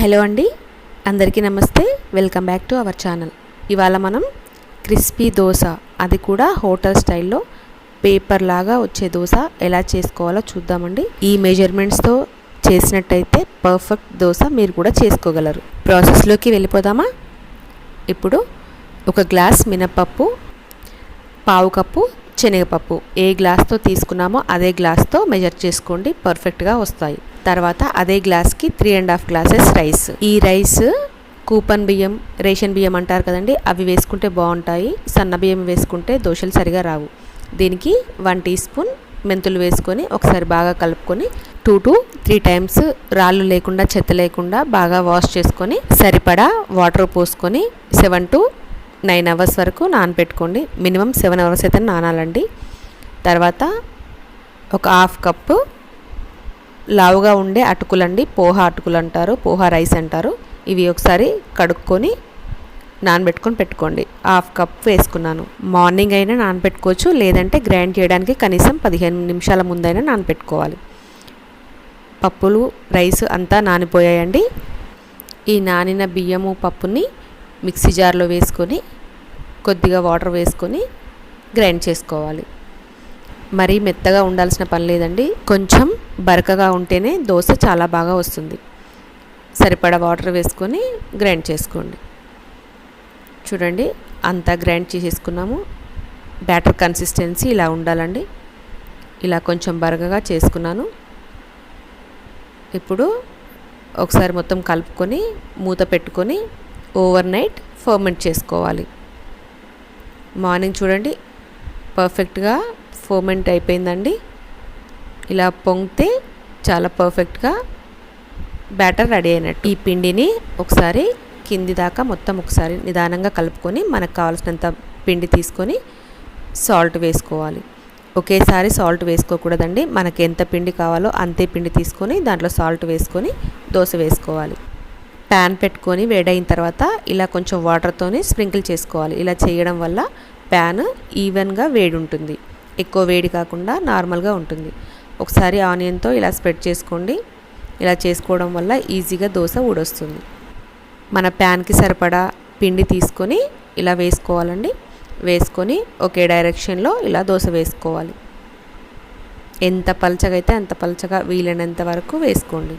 Hello అండి. అందరికీ నమస్తే. Welcome back to our channel. ఇవాళ మనం క్రిస్పీ దోశ. అది కూడా హోటల్ స్టైల్లో పేపర్ లాగా వచ్చే దోశ. ఎలా చేసుకోవాలో చూద్దామండి. ఈ మెజర్మెంట్స్తో చేసినట్టయితే పర్ఫెక్ట్ దోశ మీరు కూడా చేసుకోగలరు. ప్రాసెస్లోకి వెళ్ళిపోదామా? ఇప్పుడు ఒక గ్లాస్ మినపప్పు పావు కప్పు శనగపప్పు ఏ గ్లాస్తో తీసుకున్నామో అదే గ్లాస్తో మెజర్ చేసుకోండి పర్ఫెక్ట్గా వస్తాయి. తర్వాత అదే గ్లాస్కి three and half glasses rice ఈ రైస్ కూపన్ బియ్యం రేషన్ బియ్యం అంటారు కదండి అవి వేసుకుంటే బాగుంటాయి సన్న బియ్యం వేసుకుంటే దోశలు సరిగా రావు. దీనికి వన్ టీ స్పూన్ మెంతులు వేసుకొని ఒకసారి బాగా కలుపుకొని టూ టు త్రీ టైమ్స్ రాళ్ళు లేకుండా చెత్త లేకుండా బాగా వాష్ చేసుకొని సరిపడా వాటర్ పోసుకొని సెవెన్ టు నైన్ అవర్స్ వరకు నానబెట్టుకోండి మినిమం సెవెన్ అవర్స్ అయితే నానాలండి. తర్వాత ఒక హాఫ్ కప్పు లావుగా ఉండే అటుకులండి. పోహా అటుకులు అంటారు పోహా రైస్ అంటారు. ఇవి ఒకసారి కడుక్కొని నానబెట్టుకొని పెట్టుకోండి. హాఫ్ కప్ వేసుకున్నాను. మార్నింగ్ అయినా నానబెట్టుకోవచ్చు. లేదంటే గ్రైండ్ చేయడానికి కనీసం పదిహేను నిమిషాల ముందైనా నానబెట్టుకోవాలి. పప్పులు రైస్ అంతా నానిపోయాయండి. ఈ నానిన బియ్యము పప్పుని మిక్సీ జార్లో వేసుకొని కొద్దిగా వాటర్ వేసుకొని గ్రైండ్ చేసుకోవాలి. మరీ మెత్తగా ఉండాల్సిన పని లేదండి. కొంచెం బరకగా ఉంటేనే దోశ చాలా బాగా వస్తుంది. సరిపడా వాటర్ వేసుకొని గ్రైండ్ చేసుకోండి. చూడండి అంతా గ్రైండ్ చేసేసుకున్నాము. బ్యాటర్ కన్సిస్టెన్సీ ఇలా ఉండాలండి. ఇలా కొంచెం బరకగా చేసుకున్నాను. ఇప్పుడు ఒకసారి మొత్తం కలుపుకొని మూత పెట్టుకొని ఓవర్ నైట్ ఫర్మెంట్ చేసుకోవాలి. మార్నింగ్ చూడండి. పర్ఫెక్ట్గా ఫోమెంట్ అయిపోయిందండి. ఇలా పొంగితే చాలా పర్ఫెక్ట్గా బ్యాటర్ రెడీ అయినట్టు. ఈ పిండిని ఒకసారి కింది దాకా మొత్తం ఒకసారి నిదానంగా కలుపుకొని మనకు కావాల్సినంత పిండి తీసుకొని సాల్ట్ వేసుకోవాలి. ఒకేసారి సాల్ట్ వేసుకోకూడదండి. మనకి ఎంత పిండి కావాలో అంతే పిండి తీసుకొని దాంట్లో సాల్ట్ వేసుకొని దోశ వేసుకోవాలి. ప్యాన్ పెట్టుకొని వేడైన తర్వాత ఇలా కొంచెం వాటర్తోని స్ప్రింకిల్ చేసుకోవాలి. ఇలా చేయడం వల్ల ప్యాన్ ఈవెన్గా వేడి ఉంటుంది ఎక్కువ వేడి కాకుండా నార్మల్గా ఉంటుంది. ఒకసారి ఆనియన్తో ఇలా స్ప్రెడ్ చేసుకోండి. ఇలా చేసుకోవడం వల్ల ఈజీగా దోశ ఊడొస్తుంది. మన ప్యాన్కి సరిపడా పిండి తీసుకొని ఇలా వేసుకోవాలండి. వేసుకొని ఒకే డైరెక్షన్లో ఇలా దోశ వేసుకోవాలి. ఎంత పలచగా అయితే అంత పలచగా వీలైనంత వరకు వేసుకోండి.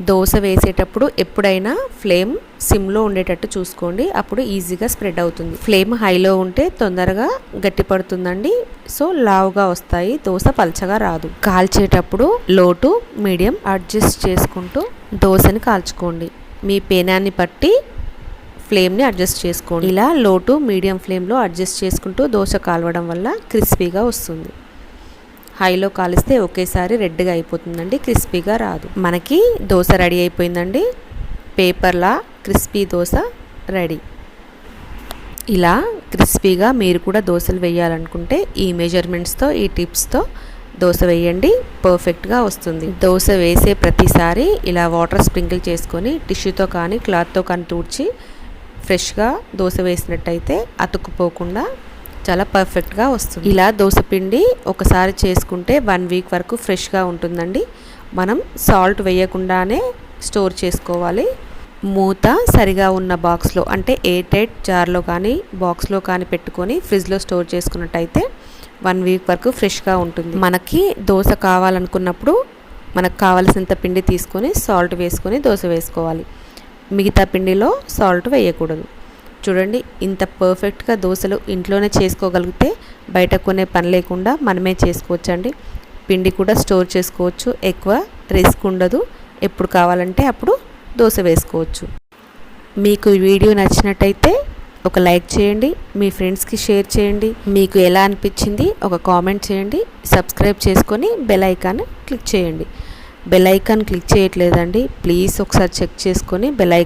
దోశ వేసేటప్పుడు ఎప్పుడైనా ఫ్లేమ్ సిమ్లో ఉండేటట్టు చూసుకోండి. అప్పుడు ఈజీగా స్ప్రెడ్ అవుతుంది. ఫ్లేమ్ హైలో ఉంటే తొందరగా గట్టి పడుతుందండి. సో లావుగా వస్తాయి. దోశ పలచగా రాదు. కాల్చేటప్పుడు లోటు మీడియం అడ్జస్ట్ చేసుకుంటూ దోశని కాల్చుకోండి. మీ పేనాన్ని బట్టి ఫ్లేమ్ని అడ్జస్ట్ చేసుకోండి. ఇలా లోటు మీడియం ఫ్లేమ్లో అడ్జస్ట్ చేసుకుంటూ దోశ కాలవడం వల్ల క్రిస్పీగా వస్తుంది. హైలో కాలిస్తే ఒకేసారి రెడ్గా అయిపోతుందండి క్రిస్పీగా రాదు. మనకి దోశ రెడీ అయిపోయిందండి. పేపర్లా క్రిస్పీ దోశ రెడీ. ఇలా క్రిస్పీగా మీరు కూడా దోశలు వేయాలనుకుంటే ఈ మెజర్మెంట్స్తో ఈ టిప్స్తో దోశ వేయండి పర్ఫెక్ట్గా వస్తుంది. దోశ వేసే ప్రతిసారి ఇలా వాటర్ స్ప్రింకిల్ చేసుకొని టిష్యూతో కానీ క్లాత్తో కానీ తూడ్చి ఫ్రెష్గా దోశ వేసినట్టయితే అతుక్కుపోకుండా చాలా పర్ఫెక్ట్గా వస్తుంది. ఇలా దోశ పిండి ఒకసారి చేసుకుంటే వన్ వీక్ వరకు ఫ్రెష్గా ఉంటుందండి. మనం సాల్ట్ వేయకుండానే స్టోర్ చేసుకోవాలి. మూత సరిగా ఉన్న బాక్స్లో అంటే ఎయిటెడ్ జార్లో కానీ బాక్స్లో కానీ పెట్టుకొని ఫ్రిడ్జ్లో స్టోర్ చేసుకున్నట్టయితే వన్ వీక్ వరకు ఫ్రెష్గా ఉంటుంది. మనకి దోశ కావాలనుకున్నప్పుడు మనకు కావలసినంత పిండి తీసుకొని సాల్ట్ వేసుకొని దోశ వేసుకోవాలి. మిగతా పిండిలో సాల్ట్ వేయకూడదు. చూడండి ఇంత పర్ఫెక్ట్గా దోశలు ఇంట్లోనే చేసుకోగలిగితే బయట కొనే పని లేకుండా మనమే చేసుకోవచ్చండి. పిండి కూడా స్టోర్ చేసుకోవచ్చు ఎక్కువ రిస్క్ ఉండదు. ఎప్పుడు కావాలంటే అప్పుడు దోశ వేసుకోవచ్చు. మీకు ఈ వీడియో నచ్చినట్టయితే ఒక లైక్ చేయండి మీ ఫ్రెండ్స్కి షేర్ చేయండి. మీకు ఎలా అనిపించింది ఒక కామెంట్ చేయండి. సబ్స్క్రైబ్ చేసుకొని బెల్ ఐకాన్ క్లిక్ చేయండి. బెల్ ఐకాన్ క్లిక్ చేయట్లేదండి ప్లీజ్ ఒకసారి చెక్ చేసుకొని బెల్ ఐకాన్